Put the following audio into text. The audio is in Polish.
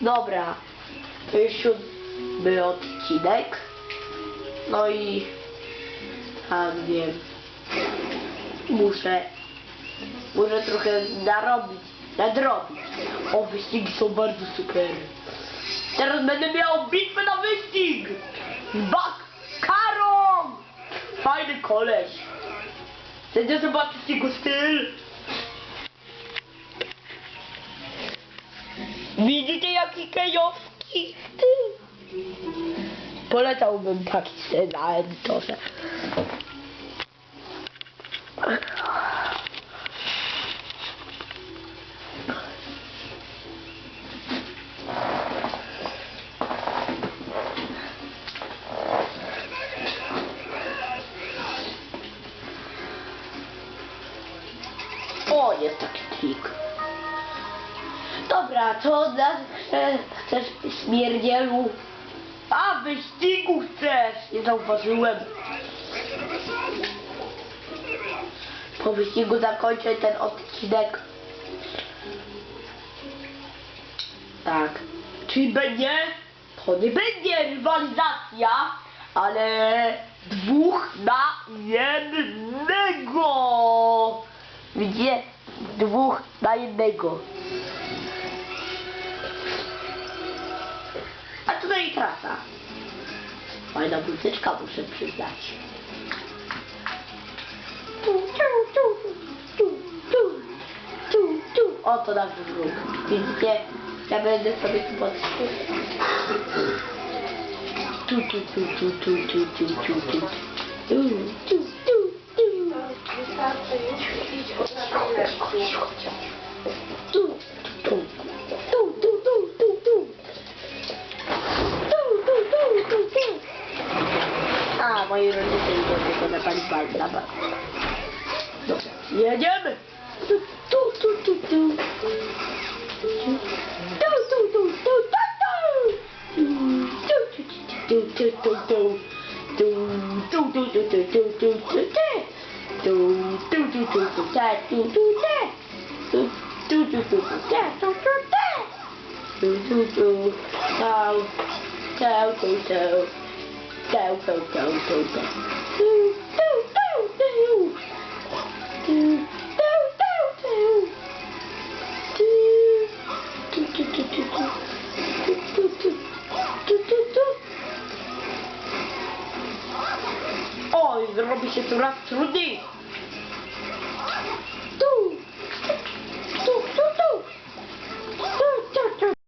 Dobra. Siódmy odcinek. No i... Tak wiem. Muszę... Muszę trochę narobić, nadrobić. O, wyścigi są bardzo super. Teraz będę miał bitwę na wyścig! Z Bakkarą! Fajny koleś. Chcecie zobaczyć jego styl? Widzicie jaki kejowski styl? Polecałbym taki styl na edytorze. O, jest taki trik. Dobra, co da, chcesz, chcesz śmierdzielu? A, wyścigu chcesz! Nie zauważyłem. Po wyścigu zakończę ten odcinek. Tak. Czyli będzie? To nie będzie rywalizacja, ale dwóch na jednego. Widzicie? Dwóch na jednego. Tutaj trasa. Fajna muzyczka, muszę przyznać. Tu, tu, tu, tu, tu, tu, tu. O, to nasz ruch. Widzicie? Ja będę sobie tu patrzył. Tu, tu, tu, tu, tu, tu, tu, tu, tu. Tu, tu, tu, tamanho eu não tenho, eu tenho que andar pra debaixo da. E a diabra? Tu, tu, tu, tu. Tchau, tchau, tchau. Go, go, go, go, go. Do, do, do, do. Do, do, do, do. Do, do, do, do, do. Do, do, do, do. Oj, zrobi się coraz trudniej.